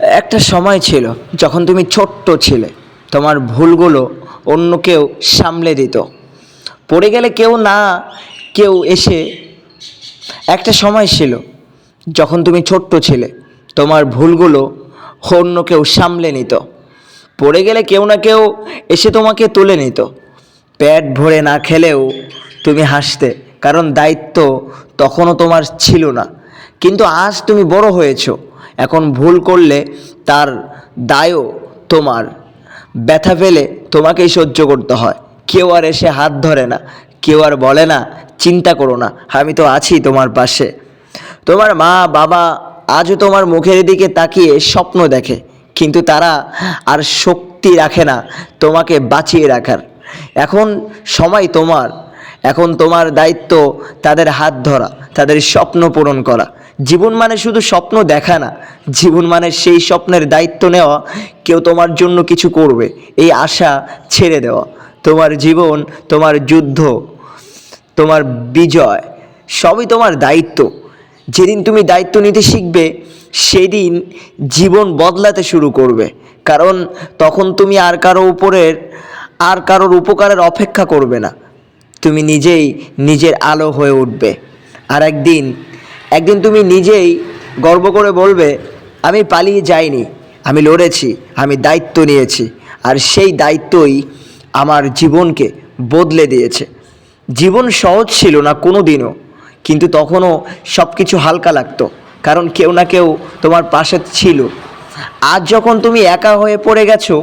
একটা সময় ছিল যখন তুমি ছোট্ট ছিলে। তোমার ভুলগুলো অন্য কেউ সামলে দিত। পড়ে গেলে কেউ না, কেউ এসে একটা সময় ছিল যখন তুমি ছোট্ট ছিলে, তোমার ভুলগুলো অন্য কেউ সামলে নিত। পড়ে গেলে কেউ না কেউ এসে তোমাকে তুলে নিত। পেট ভরে না খেলেও তুমি হাসতে, কারণ দায়িত্ব তখনও তোমার ছিল না। কিন্তু আজ তুমি বড় হয়েছো। এখন ভুল করলে তার দায়ও তোমার। ব্যথা পেলে তোমাকেই সহ্য করতে হয়। কেউ আর এসে হাত ধরে না, কেউ আর বলে না, চিন্তা করো না, আমি তো আছি তোমার পাশে। তোমার মা, বাবা আজও তোমার মুখের দিকে তাকিয়ে স্বপ্ন দেখে, কিন্তু তারা আর শক্তি রাখে না তোমাকে বাঁচিয়ে রাখার। এখন সময় তোমার, এখন তোমার দায়িত্ব তাদের হাত ধরা, তাদের স্বপ্ন পূরণ করা। জীবন মানে শুধু স্বপ্ন দেখা না, জীবন মানে সেই স্বপ্নের দায়িত্ব নেওয়া, কেউ তোমার জন্য কিছু করবে, এই আশা ছেড়ে দেওয়া। তোমার জীবন, তোমার যুদ্ধ, তোমার বিজয়, সবই তোমার দায়িত্ব। যেদিন তুমি দায়িত্ব নিতে শিখবে, সেদিন জীবন বদলাতে শুরু করবে। কারণ তখন তুমি আর কারও উপরের, আর কারোর উপকারের অপেক্ষা করবে না। তুমি নিজেই নিজের আলো হয়ে উঠবে। আর একদিন একদিন তুমি নিজেই গর্ব করে বলবে, আমি পালিয়ে যাইনি, আমি লড়েছি, আমি দায়িত্ব নিয়েছি। আর সেই দায়িত্বই আমার জীবনকে বদলে দিয়েছে। জীবন সহজ ছিল না কোনো দিনও কিন্তু তখনও সব কিছু হালকা লাগতো, কারণ কেউ না কেউ তোমার পাশে ছিল। আজ যখন তুমি একা হয়ে পড়ে গেছো,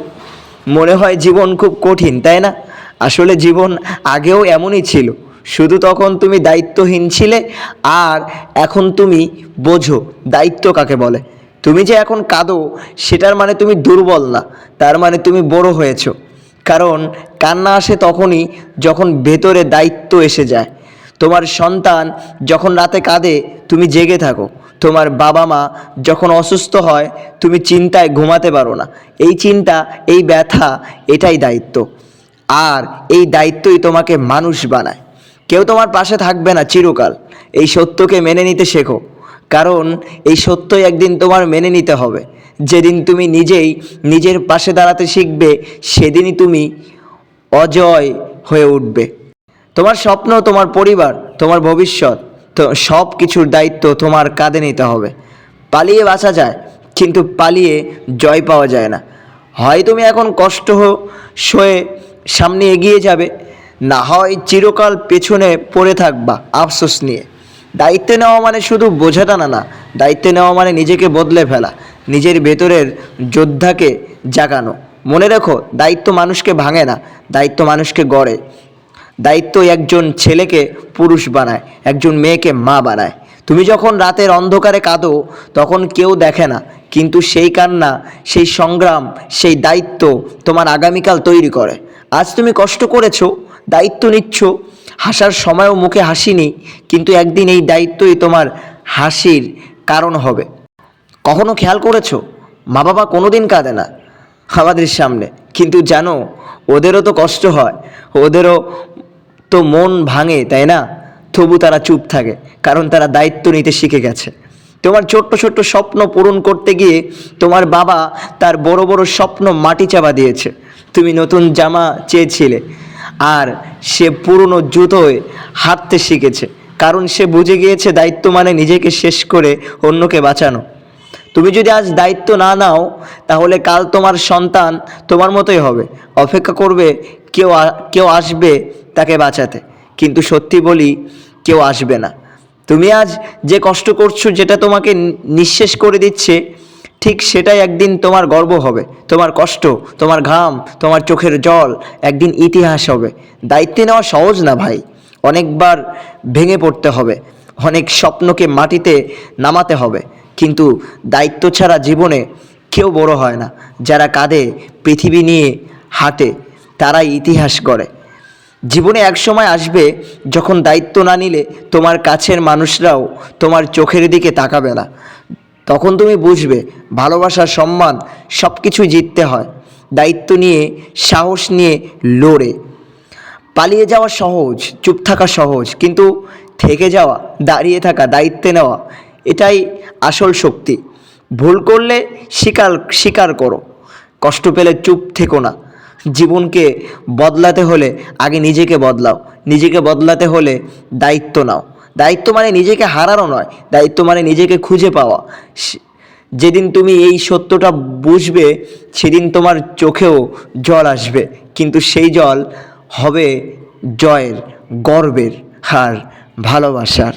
মনে হয় জীবন খুব কঠিন, তাই না? আসলে জীবন আগেও এমনই ছিল। শুধু তখন তুমি দায়িত্বহীন ছিলে, আর এখন তুমি বোঝো দায়িত্ব কাকে বলে। তুমি যে এখন কাঁদো, সেটার মানে তুমি দুর্বল না, তার মানে তুমি বড় হয়েছো। কারণ কান্না আসে তখনই যখন ভেতরে দায়িত্ব এসে যায়। তোমার সন্তান যখন রাতে কাঁদে, তুমি জেগে থাকো। তোমার বাবা মা যখন অসুস্থ হয়, তুমি চিন্তায় ঘুমাতে পারো না। এই চিন্তা, এই ব্যথা, এটাই দায়িত্ব। আর এই দায়িত্বই তোমাকে মানুষ বানায়। কেউ তোমার পাশে থাকবে না চিরকাল। এই সত্যকে মেনে নিতে শেখো। কারণ এই সত্যই একদিন তোমার মেনে নিতে হবে। যেদিন তুমি নিজেই নিজের পাশে দাঁড়াতে শিখবে, সেদিনই তুমি অজয় হয়ে উঠবে। তোমার স্বপ্ন, তোমার পরিবার, তোমার ভবিষ্যৎ, তো সব কিছুর দায়িত্ব তোমার কাঁধে নিতে হবে। পালিয়ে বাঁচা যায়, কিন্তু পালিয়ে জয় পাওয়া যায় না। হয় তুমি এখন কষ্ট হো- সয়ে সামনে এগিয়ে যাবে না হয় চিরকাল পেছনে পড়ে থাকবা, আফসোস নিয়ে। দায়িত্ব নেওয়া মানে শুধু বোঝা টানা না। দায়িত্ব নেওয়া মানে নিজেকে বদলে ফেলা, নিজের ভেতরের যোদ্ধাকে জাগানো। মনে রেখো, দায়িত্ব মানুষকে ভাঙে না, দায়িত্ব মানুষকে গড়ে। দায়িত্ব একজন ছেলেকে পুরুষ বানায়, একজন মেয়েকে মা বানায়। তুমি যখন রাতের অন্ধকারে কাঁদো, তখন কেউ দেখে না, কিন্তু সেই কান্না, সেই সংগ্রাম, সেই দায়িত্ব তোমার আগামীকাল তৈরি করে। আজ তুমি কষ্ট করেছ দায়িত্ব নিচ্ছ। হাসার সময়ও মুখে হাসিনি কিন্তু একদিন এই দায়িত্বই তোমার হাসির কারণ হবে। কখনো খেয়াল করেছ? মা বাবা কোনোদিন কাঁদে না আমাদের সামনে। কিন্তু জানো, ওদেরও তো কষ্ট হয়, ওদেরও তো মন ভাঙে, তাই না? তবু তারা চুপ থাকে, কারণ তারা দায়িত্ব নিতে শিখে গেছে। তোমার ছোট্ট ছোট্ট স্বপ্ন পূরণ করতে গিয়ে তোমার বাবা তার বড় বড় স্বপ্ন মাটি চাপা দিয়েছে। তুমি নতুন জামা চেয়েছিলে। আর সে পুরনো জুতোয় হাঁটতে শিখেছে। কারণ সে বুঝে গিয়েছে দায়িত্ব মানে নিজেকে শেষ করে অন্যকে বাঁচানো। তুমি যদি আজ দায়িত্ব না নাও, তাহলে কাল তোমার সন্তান তোমার মতোই হবে। অপেক্ষা করবে কেউ কেউ আসবে তাকে বাঁচাতে। কিন্তু সত্যি বলি, কেউ আসবে না। তুমি আজ যে কষ্ট করছ, যেটা তোমাকে নিঃশেষ করে দিচ্ছে ঠিক সেটাই একদিন তোমার গর্ব হবে। তোমার কষ্ট, তোমার ঘাম, তোমার চোখের জল একদিন ইতিহাস হবে। দায়িত্বে নেওয়া সহজ না ভাই। অনেকবার ভেঙে পড়তে হবে। অনেক স্বপ্নকে মাটিতে নামাতে হবে। কিন্তু দায়িত্ব ছাড়া জীবনে কেউ বড় হয় না। যারা কাঁধে পৃথিবী নিয়ে হাতে তারাই ইতিহাস গড়ে। জীবনে এক সময় আসবে যখন দায়িত্ব না নিলে তোমার কাছের মানুষরাও তোমার চোখের দিকে তাকাবে না। তখন তুমি বুঝবে ভালোবাসা, সম্মান সব কিছুই জিততে হয়। দায়িত্ব নিয়ে, সাহস নিয়ে লড়ে। পালিয়ে যাওয়া সহজ, চুপ থাকা সহজ, কিন্তু থেকে যাওয়া, দাঁড়িয়ে থাকা, দায়িত্বে নেওয়া, এটাই আসল শক্তি। ভুল করলে স্বীকার স্বীকার করো। কষ্ট পেলে চুপ থেকো না। জীবনকে বদলাতে হলে আগে নিজেকে বদলাও। নিজেকে বদলাতে হলে দায়িত্ব নাও। দায়িত্ব মানে নিজেকে হারানো নয়, দায়িত্ব মানে নিজেকে খুঁজে পাওয়া। যেদিন তুমি এই সত্যটা বুঝবে, সেদিন তোমার চোখেও জল আসবে। কিন্তু সেই জল হবে জয়ের, গর্বের হার ভালোবাসার।